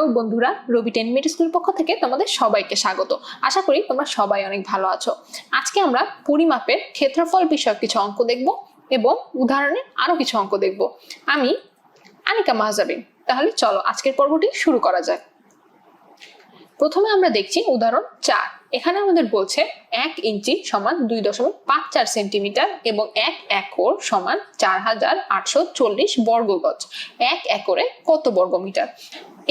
Hello বন্ধুরা, রবি ten mid school পক্ষ থেকে তোমাদের সবাইকে স্বাগত। আশা করি তোমরা সবাই অনেক ভালো আছো। আজকে আমরা পরিমাপের ক্ষেত্রফল বিষয়ক কিছু অঙ্ক দেখব এবং উদাহরণে আরও কিছু অঙ্ক দেখব। আমি আনিকা মাহজাবিন। তাহলে চলো আজকের পর্বটি শুরু করা যায় প্রথমে আমরা দেখছি উদাহরণ চার। এখানে আমাদের বলছে এক ইঞ্চি সমান দুই দশমিক পাঁচ চার সেন্টিমিটার এবং এক একর সমান চার হাজার আটশো চল্লিশ বর্গ গজ এক একরে কত বর্গ মিটার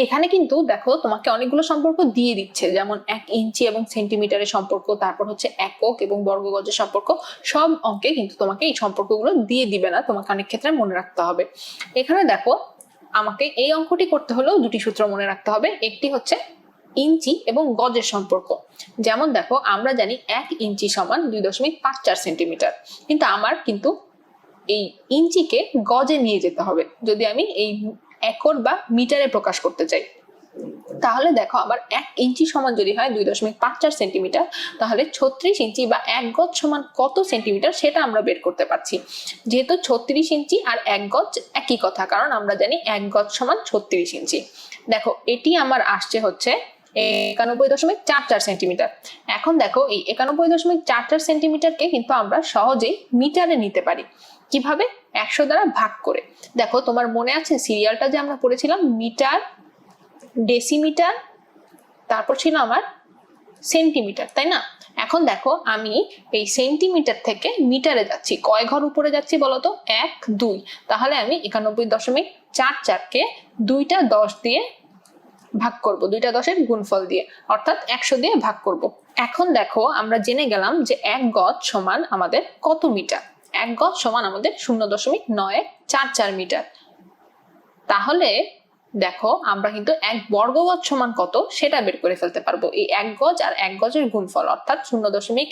এখানে কিন্তু দেখো তোমাকে অনেকগুলো সম্পর্ক দিয়ে দিচ্ছে। যেমন এক ইঞ্চি এবং সেন্টিমিটারের সম্পর্ক, তারপর হচ্ছে একক এবং বর্গ গজের সম্পর্ক। সব অঙ্কে কিন্তু তোমাকে এই সম্পর্কগুলো দিয়ে দিবে না, তোমাকে অনেক ক্ষেত্রে মনে রাখতে হবে। এখানে দেখো আমাকে এই অঙ্কটি করতে হলেও দুটি সূত্র মনে রাখতে হবে। একটি হচ্ছে ইঞ্চি এবং গজের সম্পর্ক। যেমন দেখো, আমরা জানি এক ইঞ্চি সমান দুই দশমিক পাঁচ চার সেন্টিমিটার। কিন্তু আমার কিন্তু এই ইঞ্চিকে গজে নিয়ে যেতে হবে। যদি আমি এই একর বা মিটারে প্রকাশ করতে চাই। তাহলে দেখো, আমার এক ইঞ্চি সমান যদি হয় দুই দশমিক পাঁচ চার সেন্টিমিটার, তাহলে ছত্রিশ ইঞ্চি বা এক গজ সমান কত সেন্টিমিটার সেটা আমরা বের করতে পারছি। যেহেতু ছত্রিশ ইঞ্চি আর এক গজ একই কথা, কারণ আমরা জানি এক গজ সমান ছত্রিশ ইঞ্চি। দেখো, এটি আমার আসছে হচ্ছে একানব্বই দশমিক চার চার সেন্টিমিটার। এখন দেখো এই একানব্বই দশমিক চার চার সেন্টিমিটারকে কিন্তু আমরা সহজেই মিটারে নিতে পারি। কীভাবে? একশো দ্বারা ভাগ করে। দেখো তোমার মনে আছে সিরিয়ালটা যে আমরা পড়েছিলাম, মিটার, ডেসিমিটার, তারপর ছিল আমার সেন্টিমিটার, তাই না? এখন দেখো আমি এই সেন্টিমিটার থেকে মিটারে যাচ্ছি। কয় ঘর উপরে যাচ্ছি বলতো এক, দুই। তাহলে আমি একানব্বই দশমিক চার চারকে দুইটা দশ দিয়ে ভাগ করব, দুইটা দশের গুণফল দিয়ে। অর্থাৎ একশো দিয়ে ভাগ করব। এখন দেখো, আমরা জেনে গেলাম যে এক গজ সমান আমাদের কত মিটার? এক গজ সমান আমাদের শূন্য দশমিক নয় চার চার মিটার। তাহলে দেখো, আমরা কিন্তু এক বর্গ গজ সমান কত সেটা বের করে ফেলতে পারব। এই এক গজ আর এক গজের গুণফল, অর্থাৎ শূন্য দশমিক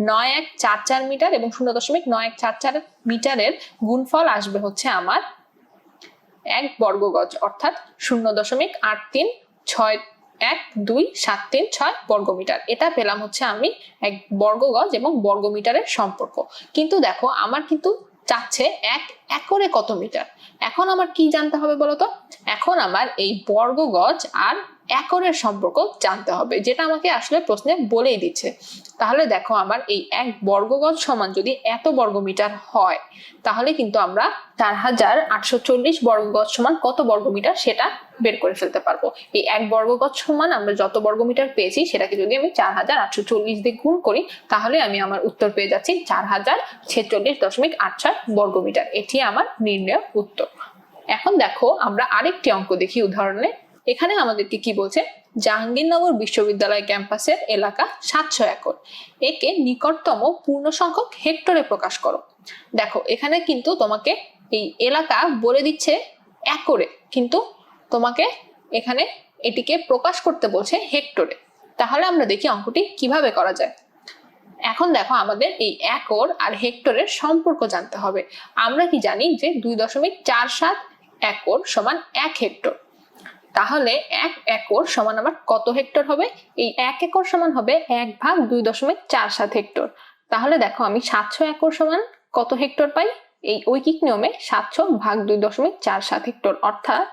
নয় এক চার চার মিটার এবং শূন্য দশমিক নয় এক চার চার মিটারের গুণফল আসবে হচ্ছে আমার এক বর্গ গজ অর্থাৎ শূন্য দশমিক আট তিন ছয় এক দুই সাত তিন ছয় বর্গমিটার। এটা পেলাম হচ্ছে আমি এক বর্গ গজ এবং বর্গমিটারের সম্পর্ক। কিন্তু দেখো, আমার কিন্তু চাচ্ছে এক একরে কত মিটার? এখন আমার কি জানতে হবে বলতো? এখন আমার এই বর্গ গজ আর একরের সম্পর্ক জানতে হবে, যেটা আমাকে আসলে প্রশ্নে বলেই দিচ্ছে। তাহলে দেখো আমার এই এক বর্গ গজ সমান যদি এত বর্গ মিটার হয়, তাহলে কিন্তু আমরা চার হাজার আটশো চল্লিশ বর্গ গজ সমান কত বর্গ মিটার সেটা বের করে ফেলতে পারব। এই এক বর্গ গজ সমান আমরা যত বর্গ মিটার পেয়েছি, সেটাকে যদি আমি চার হাজার আটশো চল্লিশ দিয়ে গুণ করি, তাহলে আমি আমার উত্তর পেয়ে যাচ্ছি চার হাজার ছেচল্লিশ দশমিক আট ছয় বর্গ মিটার এটি আমার নির্ণয় উত্তর। এখন দেখো আমরা আরেকটি অঙ্ক দেখি উদাহরণে। এখানে আমাদেরকে কি বলছে? জাহাঙ্গীরনগর বিশ্ববিদ্যালয় ক্যাম্পাসের এলাকা সাতশো একর। একে নিকটতম পূর্ণ সংখ্যক হেক্টরে প্রকাশ করো। দেখো, এখানে কিন্তু তোমাকে এই এলাকা বলে দিচ্ছে একরে, কিন্তু তোমাকে এখানে এটিকে প্রকাশ করতে বলছে হেক্টরে। তাহলে আমরা দেখি অঙ্কটি কীভাবে করা যায়। এখন দেখো, আমাদের এই একর আর হেক্টরের সম্পর্ক জানতে হবে। আমরা কি জানি যে দুই দশমিক চার সাত একর সমান এক হেক্টর। তাহলে এক একর সমান আমার কত হেক্টর হবে? এই এক একর সমান হবে এক ভাগ দুই দশমিক চার সাত হেক্টর। তাহলে দেখো আমি সাতশো একর সমান কত হেক্টর পাই? এই ঐকিক নিয়মে সাতশো ভাগ দুই দশমিক চার সাত হেক্টর, অর্থাৎ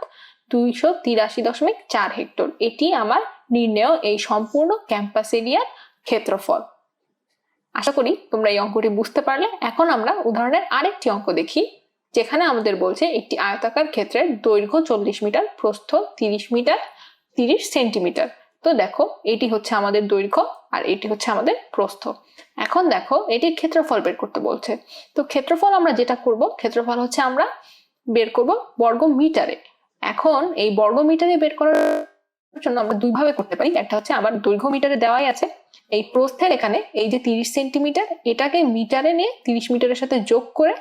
দুইশো তিরাশি দশমিক চার হেক্টর। এটি আমার নির্ণয় এই সম্পূর্ণ ক্যাম্পাস এরিয়ার ক্ষেত্রফল। আশা করি তোমরা এই অঙ্কটি বুঝতে পারলে। এখন আমরা উদাহরণের আরেকটি অঙ্ক দেখি। যেখানে আমাদের বলছে একটি আয়তাকার ক্ষেত্রের দৈর্ঘ্য চল্লিশ মিটার, প্রস্থ তিরিশ মিটার, তিরিশ সেন্টিমিটার। তো দেখো, এটি হচ্ছে আমাদের দৈর্ঘ্য আর এটি হচ্ছে আমাদের প্রস্থ। এখন দেখো, এটির ক্ষেত্রফল বের করতে বলছে। তো ক্ষেত্রফল আমরা যেটা করব, ক্ষেত্রফল হচ্ছে আমরা বের করব বর্গ মিটারে। এখন এই বর্গ মিটারে বের করার জন্য আমরা দুইভাবে করতে পারি। একটা হচ্ছে আমার দৈর্ঘ্য মিটারে দেওয়াই আছে। এই প্রস্থের এখানে এই যে তিরিশ সেন্টিমিটার, এটাকে মিটারে নিয়ে তিরিশ মিটারের সাথে যোগ করে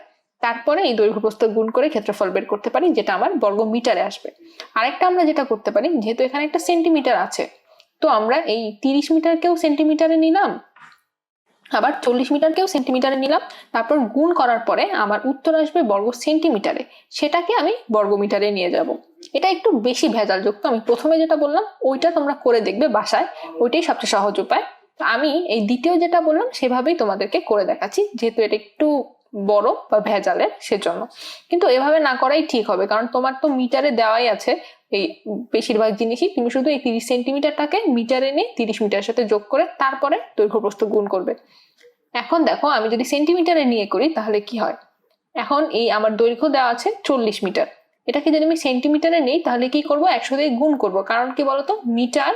তারপরে এই দৈর্ঘ্য প্রস্থ গুণ করে ক্ষেত্রফল বের করতে পারি, যেটা আমার বর্গ মিটারে আসবে। আরেকটা আমরা যেটা করতে পারি, যেহেতু এখানে একটা সেন্টিমিটার আছে, তো আমরা এই তিরিশ মিটারকেও সেন্টিমিটারে নিলাম, আবার চল্লিশ মিটারকেও সেন্টিমিটারে নিলাম, তারপর গুণ করার পরে আমার উত্তর আসবে বর্গ সেন্টিমিটারে। সেটাকে আমি বর্গমিটারে নিয়ে যাব। এটা একটু বেশি ভেজালযুক্ত, আমি প্রথমে যেটা বললাম, ওইটা তোমরা করে দেখবে বাসায়, ওইটাই সবচেয়ে সহজ উপায়। আমি এই দ্বিতীয় যেটা বললাম, সেভাবেই তোমাদেরকে করে দেখাচ্ছি, যেহেতু এটা একটু বড় বা ভেজালের সেজন্য। কিন্তু এভাবে না করাই ঠিক হবে। কারণ তোমার তো মিটারে দেওয়াই আছে। এই বেশিরভাগ জিনিসই তুমি শুধু এই তিরিশ সেন্টিমিটারটাকে মিটারে নিয়ে তিরিশ মিটারের সাথে যোগ করে তারপরে দৈর্ঘ্য প্রস্থ গুণ করবে। এখন দেখো, আমি যদি সেন্টিমিটারে নিয়ে করি, তাহলে কি হয়? এখন এই আমার দৈর্ঘ্য দেওয়া আছে চল্লিশ মিটার। এটাকে যদি আমি সেন্টিমিটারে নেই, তাহলে কি করব? একশো দিয়ে গুণ করব। কারণ কি বলতো? Metre,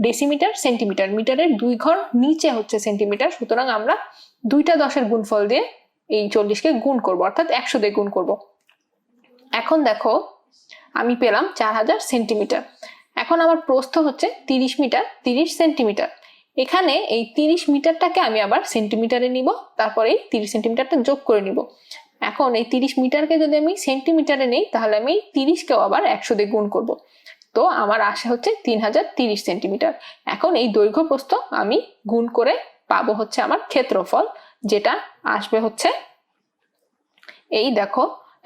decimetre, centimetre. মিটারের দুই ঘর নিচে হচ্ছে সেন্টিমিটার। সুতরাং আমরা দুইটা দশের গুণফল দিয়ে এই চল্লিশকে গুণ করব, অর্থাৎ একশো দিয়ে গুণ করব। এখন দেখো, আমি পেলাম চার হাজার সেন্টিমিটার। এখন আমার প্রস্থ হচ্ছে তিরিশ মিটার, তিরিশ সেন্টিমিটার। এখানে এই তিরিশ মিটারটাকে আমি আবার সেন্টিমিটারে নিব, তারপরে এই তিরিশ সেন্টিমিটারটা যোগ করে নিব। এখন এই তিরিশ মিটারকে যদি আমি সেন্টিমিটারে নেই, তাহলে আমি তিরিশকেও আবার একশো দিয়ে গুণ করব। তো আমার আসে হচ্ছে তিন হাজার তিরিশ সেন্টিমিটার। এখন এই দৈর্ঘ্য প্রস্থ আমি গুণ করে পাবো হচ্ছে আমার ক্ষেত্রফল। যেটা আসবে হচ্ছে এই দেখো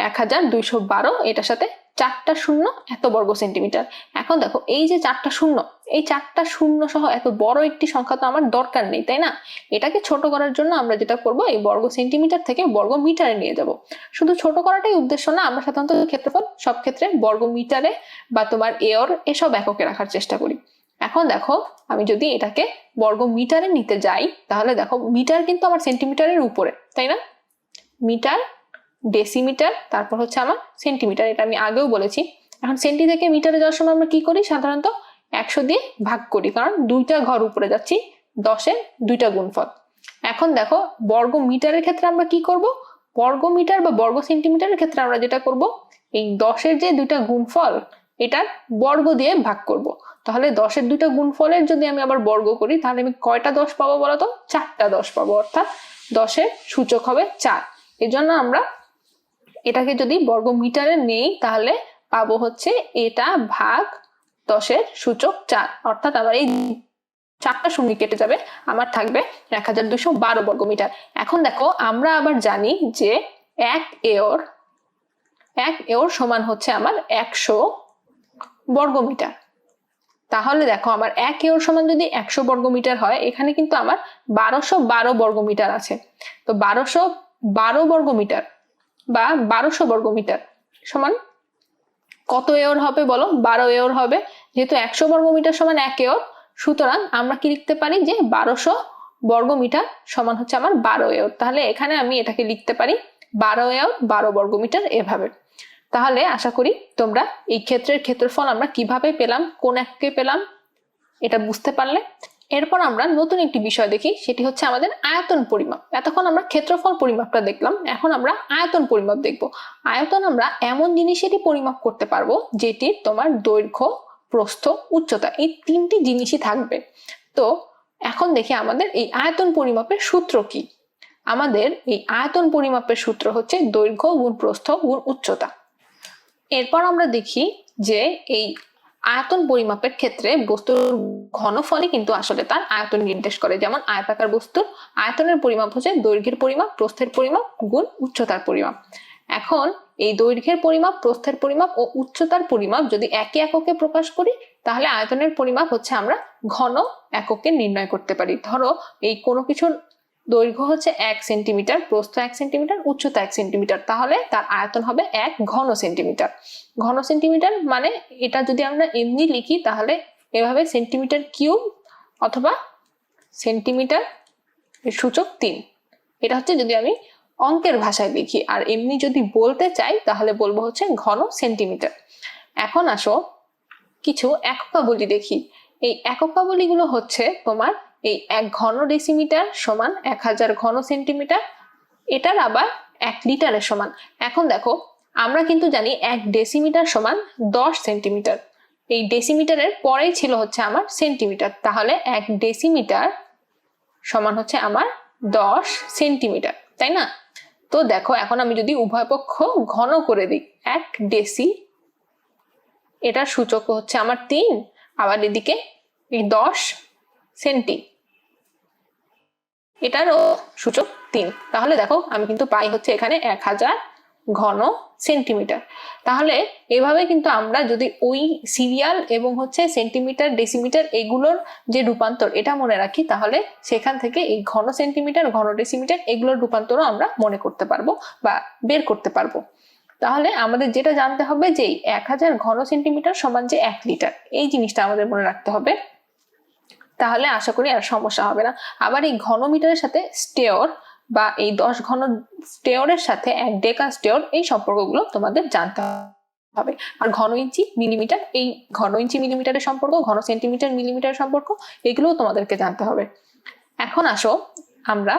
এক হাজার দুইশো বারো, এটার সাথে চারটা শূন্য, এত বর্গ সেন্টিমিটার। এখন দেখো, এই যে চারটা শূন্য, এই চারটা শূন্য সহ এত বড় একটি সংখ্যা তো আমার দরকার নেই, তাই না? এটাকে ছোট করার জন্য আমরা যেটা করব, এই বর্গ সেন্টিমিটার থেকে বর্গ মিটারে নিয়ে যাব। শুধু ছোট করাটাই উদ্দেশ্য না, আমরা সাধারণত ক্ষেত্রফল সব ক্ষেত্রে বর্গ মিটারে বা তোমার এয়র এসব এককে রাখার চেষ্টা করি। এখন দেখো, আমি যদি এটাকে বর্গ মিটারে নিতে যাই, তাহলে দেখো, মিটার কিন্তু আমার সেন্টিমিটারের উপরে, তাই না? মিটার, ডেসিমিটার, তারপর হচ্ছে আমার সেন্টিমিটার, এটা আমি আগেও বলেছি। এখন সেন্টি থেকে মিটারে যাওয়ার সময় আমরা কি করি? সাধারণত একশো দিয়ে ভাগ করি, কারণ দুইটা ঘর উপরে যাচ্ছি, দশের দুইটা গুণফল। এখন দেখো, বর্গ মিটারের ক্ষেত্রে আমরা কি করব? বর্গ মিটার বা বর্গ সেন্টিমিটারের ক্ষেত্রে আমরা যেটা করব, এই দশের যে দুইটা গুণফল এটার বর্গ দিয়ে ভাগ করব। তাহলে দশের দুইটা গুণফলের যদি আমি আবার বর্গ করি, তাহলে আমি কয়টা দশ পাবো বলতো? চারটা দশ পাবো, অর্থাৎ দশের সূচক হবে চার। এজন্য আমরা এটাকে যদি বর্গ মিটারে নেই, তাহলে পাবো হচ্ছে এটা ভাগ দশের সূচক চার। অর্থাৎ আবার এই চারটা শূন্য কেটে যাবে, আমার থাকবে এক হাজার দুশো বারো বর্গ মিটার। এখন দেখো, আমরা আবার জানি যে এক এওর এক এওর সমান হচ্ছে আমার একশো বর্গ মিটার তাহলে দেখো আমার এক এওর সমান যদি একশো বর্গ মিটার হয়, এখানে কিন্তু আমার বারোশো বারো বর্গ মিটার আছে। তো বারোশো বারো বর্গ মিটার বা বারোশো বর্গ মিটার সমান কত এওর হবে বলো? বারো এওর হবে। যেহেতু একশো বর্গ মিটার সমান এক এওর সুতরাং আমরা কি লিখতে পারি যে বারোশো বর্গ মিটার সমান হচ্ছে আমার বারো এওর তাহলে এখানে আমি এটাকে লিখতে পারি বারো এওর বারো বর্গ মিটার এভাবে। তাহলে আশা করি তোমরা এই ক্ষেত্রের ক্ষেত্রফল আমরা কীভাবে পেলাম, কোন এককে পেলাম, এটা বুঝতে পারলে। এরপর আমরা নতুন একটি বিষয় দেখি, সেটি হচ্ছে আমাদের আয়তন পরিমাপ। এতক্ষণ আমরা ক্ষেত্রফল পরিমাপটা দেখলাম, এখন আমরা আয়তন পরিমাপ দেখব। আয়তন আমরা এমন জিনিসেরই পরিমাপ করতে পারব, যেটির তোমার দৈর্ঘ্য, প্রস্থ, উচ্চতা, এই তিনটি জিনিসই থাকবে। তো এখন দেখি আমাদের এই আয়তন পরিমাপের সূত্র কি। আমাদের এই আয়তন পরিমাপের সূত্র হচ্ছে দৈর্ঘ্য, গুণ প্রস্থ, গুণ উচ্চতা। এরপর আমরা দেখি যে এই আয়তন পরিমাপের ক্ষেত্রে বস্তুর ঘনফলই কিন্তু আসলে তার আয়তন নির্দেশ করে। যেমন আয়তাকার বস্তুর আয়তনের পরিমাপ হচ্ছে দৈর্ঘ্যের পরিমাপ, প্রস্থের পরিমাপ গুণ উচ্চতার পরিমাপ। এখন এই দৈর্ঘ্যের পরিমাপ, প্রস্থের পরিমাপ ও উচ্চতার পরিমাপ যদি একই এককে প্রকাশ করি, তাহলে আয়তনের পরিমাপ হচ্ছে আমরা ঘন এককে নির্ণয় করতে পারি। ধরো এই কোনো কিছুর দৈর্ঘ্য হচ্ছে এক সেন্টিমিটার, প্রস্থ এক সেন্টিমিটার, উচ্চতা এক সেন্টিমিটার। তাহলে তার আয়তন হবে এক ঘন সেন্টিমিটার। ঘন সেন্টিমিটার মানে এটা যদি আমরা এমনি লিখি, তাহলে এভাবে সেন্টিমিটার কিউব অথবা সেন্টিমিটার সূচক তিন। এটা হচ্ছে যদি আমি অঙ্কের ভাষায় লিখি, আর এমনি যদি বলতে চাই, তাহলে বলব হচ্ছে ঘন সেন্টিমিটার। এখন আসো কিছু এককাবলি দেখি। এই এককাবলিগুলো হচ্ছে তোমার এই এক ঘন ডেসিমিটার সমান এক হাজার ঘন সেন্টিমিটার এটার আবার এক লিটারের সমান। এখন দেখো, আমরা কিন্তু জানি এক ডেসিমিটার সমান দশ সেন্টিমিটার। এই ডেসিমিটারের পরেই ছিল হচ্ছে আমার সেন্টিমিটার। তাহলে এক ডেসিমিটার সমান হচ্ছে আমার দশ সেন্টিমিটার, তাই না? তো দেখো, এখন আমি যদি উভয় পক্ষ ঘন করে দিই, এক ডেসি, এটার সূচক হচ্ছে আমার তিন, আবার এদিকে এই দশ সেন্টি। এটারও সূচক তিন। তাহলে দেখো, আমি কিন্তু পাই হচ্ছে এখানে এক হাজার ঘন সেন্টিমিটার। তাহলে এভাবে কিন্তু আমরা যদি ওই সিরিয়াল এবং হচ্ছে সেন্টিমিটার ডেসিমিটার এগুলোর যে রূপান্তর, এটা মনে রাখি, তাহলে সেখান থেকে এই ঘন সেন্টিমিটার ঘন ডেসিমিটার এগুলোর রূপান্তরও আমরা মনে করতে পারব বা বের করতে পারব। তাহলে আমাদের যেটা জানতে হবে যে এক হাজার ঘন সেন্টিমিটার সমান যে এক লিটার, এই জিনিসটা আমাদের মনে রাখতে হবে। তাহলে আশা করি আর সমস্যা হবে না। আবার এই ঘনমিটারের সাথে স্টেয়র বা এই দশ ঘন স্টেয়রের সাথে এক ডেকা স্টেয়র এই সম্পর্কগুলো তোমাদের জানতে হবে। আর ঘন ইঞ্চি মিলিমিটার, এই ঘন ইঞ্চি মিলিমিটারের সম্পর্ক, ঘন সেন্টিমিটার মিলিমিটার সম্পর্ক, এগুলোও তোমাদেরকে জানতে হবে। এখন আসো আমরা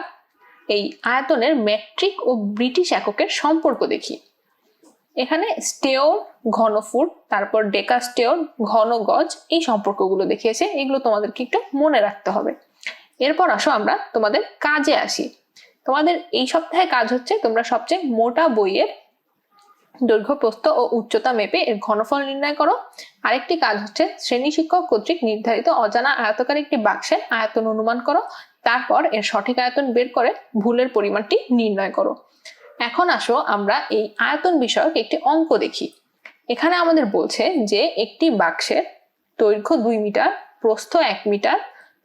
এই আয়তনের মেট্রিক ও ব্রিটিশ এককের সম্পর্ক দেখি। এখানে স্টেওর ঘন ফুট তারপর ডেকা স্টেওর ঘন গজ এই সম্পর্কগুলো দেখিয়েছে। এগুলো তোমাদেরকে একটু মনে রাখতে হবে। এরপর আসো আমরা তোমাদের কাজে আসি। তোমাদের এই সপ্তাহে কাজ হচ্ছে তোমরা সবচেয়ে মোটা বইয়ের দৈর্ঘ্য, প্রস্থ ও উচ্চতা মেপে এর ঘনফল নির্ণয় করো। আরেকটি কাজ হচ্ছে শ্রেণি শিক্ষক কর্তৃক নির্ধারিত অজানা আয়তকার একটি বাক্সের আয়তন অনুমান করো। তারপর এর সঠিক আয়তন বের করে ভুলের পরিমাণটি নির্ণয় করো। এখন আসো আমরা এই আয়তন বিষয়ক একটি অঙ্ক দেখি। এখানে আমাদের বলছে যে একটি বাক্সের দৈর্ঘ্য দুই মিটার, প্রস্থ এক মিটার,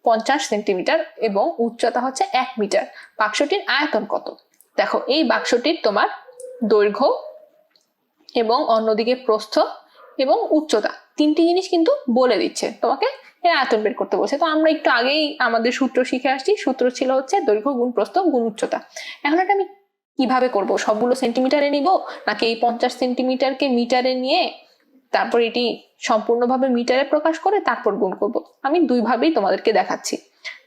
পঞ্চাশ সেন্টিমিটার এবং উচ্চতা হচ্ছে এক মিটার। বাক্সটির আয়তন কত? দেখো, এই বাক্সটির তোমার দৈর্ঘ্য এবং অন্যদিকে প্রস্থ এবং উচ্চতা। তিনটি জিনিস কিন্তু বলে দিচ্ছে। তোমাকে এর আয়তন বের করতে বলছে। তো আমরা একটু আগেই আমাদের সূত্র শিখে আসছি। সূত্র ছিল হচ্ছে দৈর্ঘ্য গুণ প্রস্থ গুণ উচ্চতা। এখন এটা আমি কীভাবে করব? সবগুলো সেন্টিমিটারে নিব? নাকি এই পঞ্চাশ সেন্টিমিটারকে মিটারে নিয়ে তারপর এটি সম্পূর্ণভাবে মিটারে প্রকাশ করে তারপর গুণ করব? আমি দুইভাবেই তোমাদেরকে দেখাচ্ছি।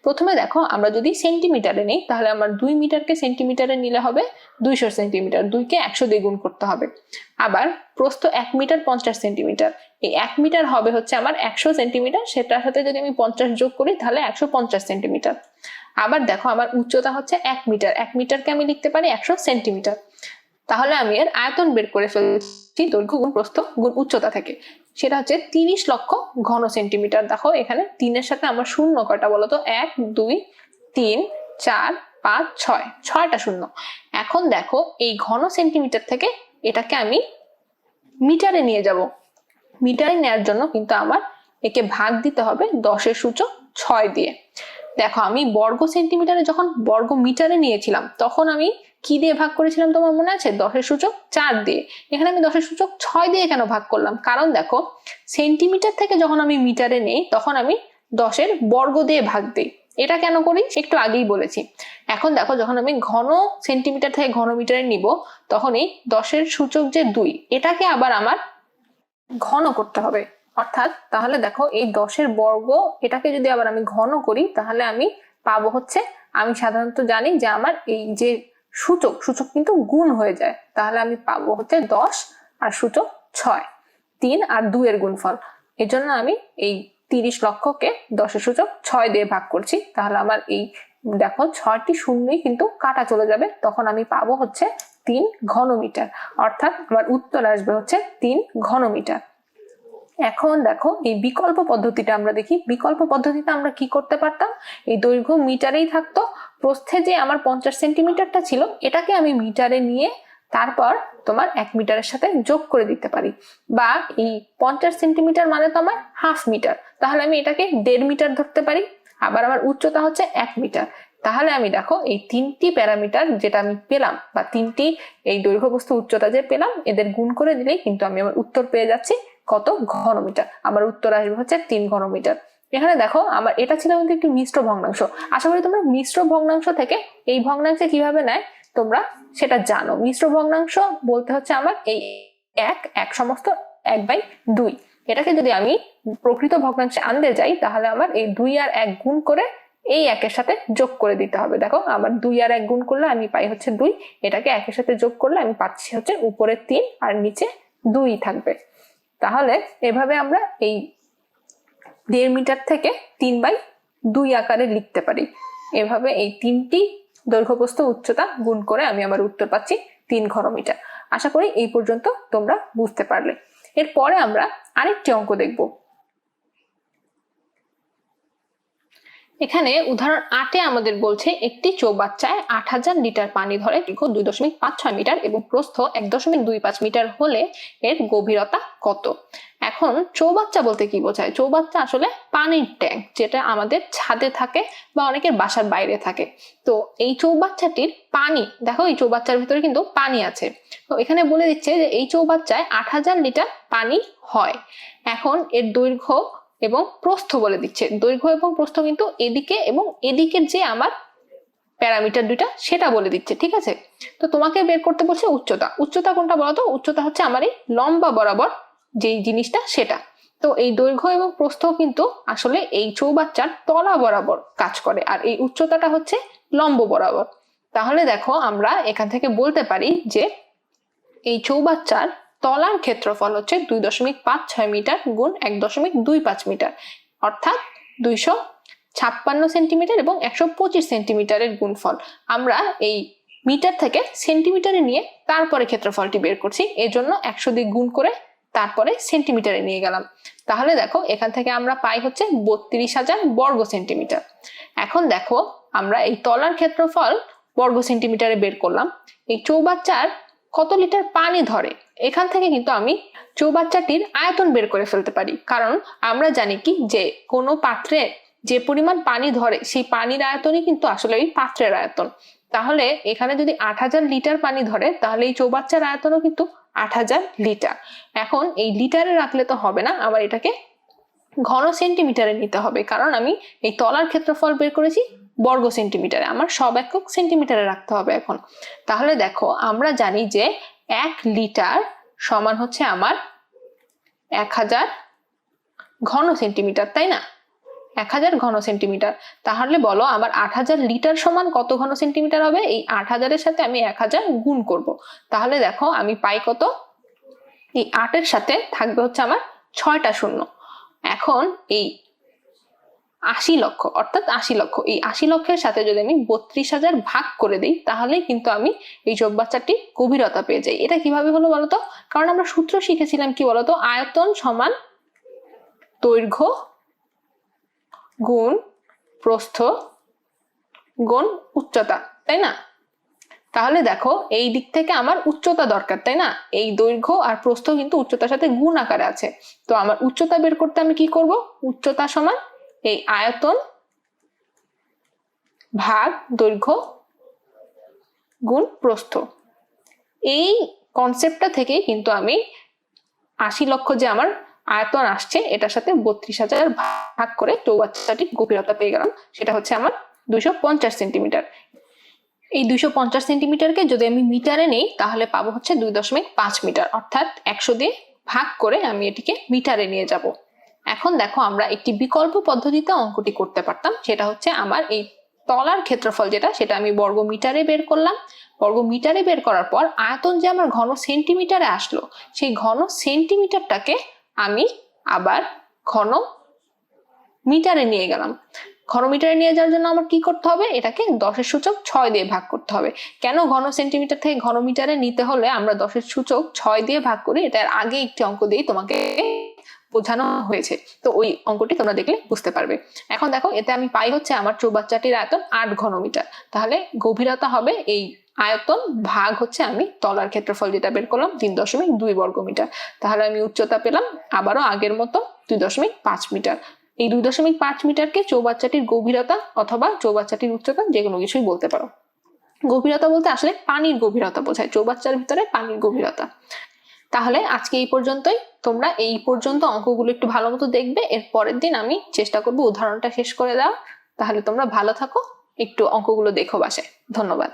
প্রথমে দেখো, আমরা যদি সেন্টিমিটারে নেই, তাহলে আমার দুই মিটারকে সেন্টিমিটারে নিলে হবে দুইশো সেন্টিমিটার দুইকে একশো দিয়ে গুণ করতে হবে। আবার প্রস্থ এক মিটার পঞ্চাশ সেন্টিমিটার এই এক মিটার হবে হচ্ছে আমার একশো সেন্টিমিটার সেটার সাথে যদি আমি পঞ্চাশ যোগ করি, তাহলে একশো পঞ্চাশ সেন্টিমিটার আবার দেখো, আমার উচ্চতা হচ্ছে এক মিটার এক মিটারকে আমি লিখতে পারি একশো সেন্টিমিটার তাহলে আমি এর আয়তন বের করে ফেলছি দৈর্ঘ্য গুণ প্রস্থ গুণ উচ্চতা থেকে। সেটা হচ্ছে তিরিশ লক্ষ ঘন সেন্টিমিটার দেখো, এখানে তিনের সাথে আমার শূন্য কয়টা বলতো এক, দুই, তিন, চার, পাঁচ, ছয়। ছয়টা শূন্য। এখন দেখো, এই ঘন সেন্টিমিটার থেকে এটাকে আমি মিটারে নিয়ে যাব। মিটারে নেওয়ার জন্য কিন্তু আমার একে ভাগ দিতে হবে দশের সূচক ছয় দিয়ে। দেখো, আমি বর্গ সেন্টিমিটারে যখন বর্গ মিটারে নিয়েছিলাম, তখন আমি কি দিয়ে ভাগ করেছিলাম তোমার মনে আছে? দশের সূচক চার দিয়ে। এখানে আমি দশের সূচক ছয় দিয়ে কেন ভাগ করলাম? কারণ দেখো সেন্টিমিটার থেকে যখন আমি মিটারে নেই, তখন আমি দশের বর্গ দিয়ে ভাগ দিই। এটা কেন করি? একটু আগেই বলেছি। এখন দেখো, যখন আমি ঘন সেন্টিমিটার থেকে ঘন মিটারে নিব, তখন এই দশের সূচক যে দুই, এটাকে আবার আমার ঘন করতে হবে। অর্থাৎ, তাহলে দেখো, এই দশের বর্গ, এটাকে যদি আবার আমি ঘন করি, তাহলে আমি পাবো হচ্ছে, আমি সাধারণত জানি যে আমার এই যে সূচক সূচক কিন্তু গুণ হয়ে যায়। তাহলে আমি পাবো হচ্ছে দশ আর সূচক ছয়। তিন আর দুইয়ের গুণফল। এজন্য আমি এই তিরিশ লক্ষকে দশের সূচক ছয় দিয়ে ভাগ করছি। তাহলে আমার এই, দেখো ছয়টি শূন্যই কিন্তু কাটা চলে যাবে। তখন আমি পাবো হচ্ছে তিন ঘনমিটার। অর্থাৎ আমার উত্তর আসবে হচ্ছে তিন ঘনমিটার। এখন দেখো এই বিকল্প পদ্ধতিটা আমরা দেখি। বিকল্প পদ্ধতিতে আমরা কি করতে পারতাম? এই দৈর্ঘ্য মিটারেই থাকতো। প্রস্থে যে আমার পঞ্চাশ সেন্টিমিটারটা ছিল, এটাকে আমি মিটারে নিয়ে তারপর তোমার এক মিটারের সাথে যোগ করে দিতে পারি। বা এই পঞ্চাশ সেন্টিমিটার মানে তো আমার হাফ মিটার। তাহলে আমি এটাকে দেড় মিটার ধরতে পারি, আবার আমার উচ্চতা হচ্ছে এক মিটার। তাহলে আমি দেখো, এই তিনটি প্যারামিটার যেটা আমি পেলাম, বা তিনটি এই দৈর্ঘ্য বস্তু উচ্চতা যে পেলাম, এদের গুণ করে দিলেই কিন্তু আমি আমার উত্তর পেয়ে যাচ্ছি কত ঘনমিটার। আমার উত্তর আসবে হচ্ছে তিন ঘনমিটার। এখানে দেখো, আমার, এটা ছিল কিন্তু একটি মিশ্র ভগ্নাংশ। আশা করি তোমরা মিশ্র ভগ্নাংশ থেকে এই ভগ্নাংশে কীভাবে নেয়, তোমরা সেটা জানো। মিশ্র ভগ্নাংশ বলতে হচ্ছে আমার এই এক এক সমস্ত এক বাই দুই। এটাকে যদি আমি প্রকৃত ভগ্নাংশে আনতে যাই, তাহলে আমার এই দুই আর এক গুণ করে এই একের সাথে যোগ করে দিতে হবে। দেখো, আমার দুই আর এক গুণ করলে আমি পাই হচ্ছে দুই। এটাকে একের সাথে যোগ করলে আমি পাচ্ছি হচ্ছে উপরে তিন, আর নিচে দুই থাকবে। তাহলে এভাবে আমরা এই দেড় মিটার থেকে তিন বাই দুই আকারে লিখতে পারি। এভাবে এই তিনটি দৈর্ঘ্যপ্রস্থ উচ্চতা গুণ করে আমি আমার উত্তর পাচ্ছি তিন ঘনমিটার। আশা করি এই পর্যন্ত তোমরা বুঝতে পারলে। এরপরে আমরা আরেকটি অঙ্ক দেখব। এখানে উদাহরণ আটে আমাদের বলছে, একটি চৌবাচ্চায় আট হাজার লিটার পানি ধরে দীর্ঘ দুই দশমিক পাঁচ ছয় মিটার এবং প্রস্থ এক দশমিক দুই পাঁচ মিটার হলে এর গভীরতা কত? এখন চৌবাচ্চা বলতে কি বোঝায়? চৌবাচ্চা আসলে পানির ট্যাঙ্ক যেটা আমাদের ছাদে থাকে বা অনেকের বাসার বাইরে থাকে। তো এই চৌবাচ্চাটির পানি, দেখো এই চৌবাচ্চার ভিতরে কিন্তু পানি আছে। তো এখানে বলে দিচ্ছে যে এই চৌবাচ্চায় আট হাজার লিটার পানি হয়। এখন এর দৈর্ঘ্য এবং প্রস্থ বলে দিচ্ছে। দৈর্ঘ্য এবং প্রস্থ কিন্তু এদিকে এবং এদিকের যে আমার প্যারামিটার দুইটা, সেটা বলে দিচ্ছে, ঠিক আছে? তো তোমাকে বের করতে বলছে উচ্চতা। উচ্চতা কোনটা বলতো উচ্চতা হচ্ছে আমার এই লম্বা বরাবর যেই জিনিসটা, সেটা। তো এই দৈর্ঘ্য এবং প্রস্থ কিন্তু আসলে এই চৌবাচ্চার তলা বরাবর কাজ করে, আর এই উচ্চতাটা হচ্ছে লম্ব বরাবর। তাহলে দেখো আমরা এখান থেকে বলতে পারি যে এই চৌবাচ্চার তলার ক্ষেত্রফল হচ্ছে দুই দশমিক পাঁচ ছয় মিটার গুণ এক দশমিক দুই পাঁচ মিটার, অর্থাৎ দুইশো ছাপ্পান্ন সেন্টিমিটার এবং একশো পঁচিশ সেন্টিমিটারের গুণফল। আমরা এই মিটার থেকে সেন্টিমিটারে নিয়ে তারপরে ক্ষেত্রফলটি বের করছি, এজন্য একশো দিয়ে গুণ করে তারপরে সেন্টিমিটারে নিয়ে গেলাম। তাহলে দেখো, এখান থেকে আমরা পাই হচ্ছে বত্রিশ হাজার বর্গ সেন্টিমিটার। এখন দেখো, আমরা এই তলার ক্ষেত্রফল বর্গ সেন্টিমিটারে বের করলাম। এই চৌবাচ্চার কত লিটার পানি ধরে? এখান থেকে কিন্তু আমি চৌবাচ্চাটির আয়তন বের করে ফেলতে পারি। কারণ আমরা জানি কি যে, কোনো পাত্রে যে পরিমাণ পানি ধরে, সেই পানির আয়তনই কিন্তু আসলে ওই পাত্রের আয়তন। তাহলে এখানে যদি আট হাজার লিটার পানি ধরে, তাহলে এই চৌবাচ্চার আয়তনও কিন্তু আট হাজার লিটার। এখন এই লিটারে রাখলে তো হবে না, আবার এটাকে ঘন সেন্টিমিটারে নিতে হবে। কারণ আমি এই তলার ক্ষেত্রফল বের করেছি বর্গ সেন্টিমিটারে। আমার সব একক সেন্টিমিটারে রাখতে হবে এখন। তাহলে দেখো, আমরা জানি যে এক লিটার সমান হচ্ছে আমার এক হাজার ঘন সেন্টিমিটার, তাই না? এক হাজার ঘন সেন্টিমিটার। তাহলে বলো, আমার আট হাজার লিটার সমান কত ঘন সেন্টিমিটার হবে? এই আট হাজারের সাথে আমি এক হাজার গুণ করব। তাহলে দেখো, আমি পাই কত? এই আটের সাথে থাকবে হচ্ছে আমার ছয়টা শূন্য। এখন এই আশি লক্ষ, অর্থাৎ আশি লক্ষ। এই আশি লক্ষের সাথে যদি আমি বত্রিশ হাজার ভাগ করে দিই তাহলে কিন্তু আমি এই চৌবাচ্চাটি গভীরতা পেয়ে যাই। এটা কীভাবে হলো বলতো? কারণ আমরা সূত্র শিখেছিলাম কি বলতো? আয়তন সমান দৈর্ঘ্য গুণ প্রস্থ গুণ উচ্চতা, তাই না? তাহলে দেখো, এই দিক থেকে আমার উচ্চতা দরকার, তাই না? এই দৈর্ঘ্য আর প্রস্থ কিন্তু উচ্চতার সাথে গুণ আকারে আছে। তো আমার উচ্চতা বের করতে আমি কি করব? উচ্চতা সমান এই আয়তন ভাগ দৈর্ঘ্য গুণ প্রস্থ। এই কনসেপ্টটা থেকে কিন্তু আমি আশি লক্ষ যে আমার আয়তন আসছে, এটার সাথে বত্রিশ হাজার ভাগ করে চৌবাচ্চাটির গভীরতা পেয়ে গেলাম, সেটা হচ্ছে আমার দুইশো পঞ্চাশ সেন্টিমিটার। এই দুইশো পঞ্চাশ সেন্টিমিটারকে যদি আমি মিটারে নেই, তাহলে পাবো হচ্ছে দুই দশমিক পাঁচ মিটার, অর্থাৎ একশো দিয়ে ভাগ করে আমি এটিকে মিটারে নিয়ে যাব। এখন দেখো আমরা একটি বিকল্প পদ্ধতিতে অঙ্কটি করতে পারতাম, সেটা হচ্ছে আমার এই তলার ক্ষেত্রফল যেটা, সেটা আমি বর্গ মিটারে বের করলাম। বর্গ মিটারে বের করার পর আয়তন যে আমার ঘন সেন্টিমিটারে আসলো, সেই ঘন সেন্টিমিটারটাকে আমি আবার ঘন মিটারে নিয়ে গেলাম। ঘন মিটারে নিয়ে যাওয়ার জন্য আমার কি করতে হবে? এটাকে দশের সূচক ছয় দিয়ে ভাগ করতে হবে। কেন ঘন সেন্টিমিটার থেকে ঘন মিটারে নিতে হলে আমরা দশের সূচক ছয় দিয়ে ভাগ করি? এটার আগে একটি অঙ্ক দিয়ে তোমাকে বোঝানো হয়েছে। তো ওই অঙ্কটি তোমরা দেখলে বুঝতে পারবে। এখন দেখো, এতে আমি পাই হচ্ছে আমার চৌবাচ্চাটির আয়তন আট ঘনমিটার। তাহলে গভীরতা হবে এই আয়তন ভাগ হচ্ছে আমি তলার ক্ষেত্রফল যেটা বের করলাম তিন দশমিক দুই বর্গ মিটার তাহলে আমি উচ্চতা পেলাম আবারও আগের মতো দুই দশমিক পাঁচ মিটার। এই দুই দশমিক পাঁচ মিটারকে চৌবাচ্চাটির গভীরতা অথবা চৌবাচ্চাটির উচ্চতা যে কোনো কিছুই বলতে পারো। গভীরতা বলতে আসলে পানির গভীরতা বোঝায় চৌবাচ্চার ভিতরে পানির গভীরতা। তাহলে আজকে এই পর্যন্তই। তোমরা এই পর্যন্ত অঙ্কগুলো একটু ভালো মতো দেখবে, এর পরের দিন আমি চেষ্টা করব উদাহরণটা শেষ করে দাও তাহলে তোমরা ভালো থাকো, একটু অঙ্কগুলো দেখো বাসে ধন্যবাদ।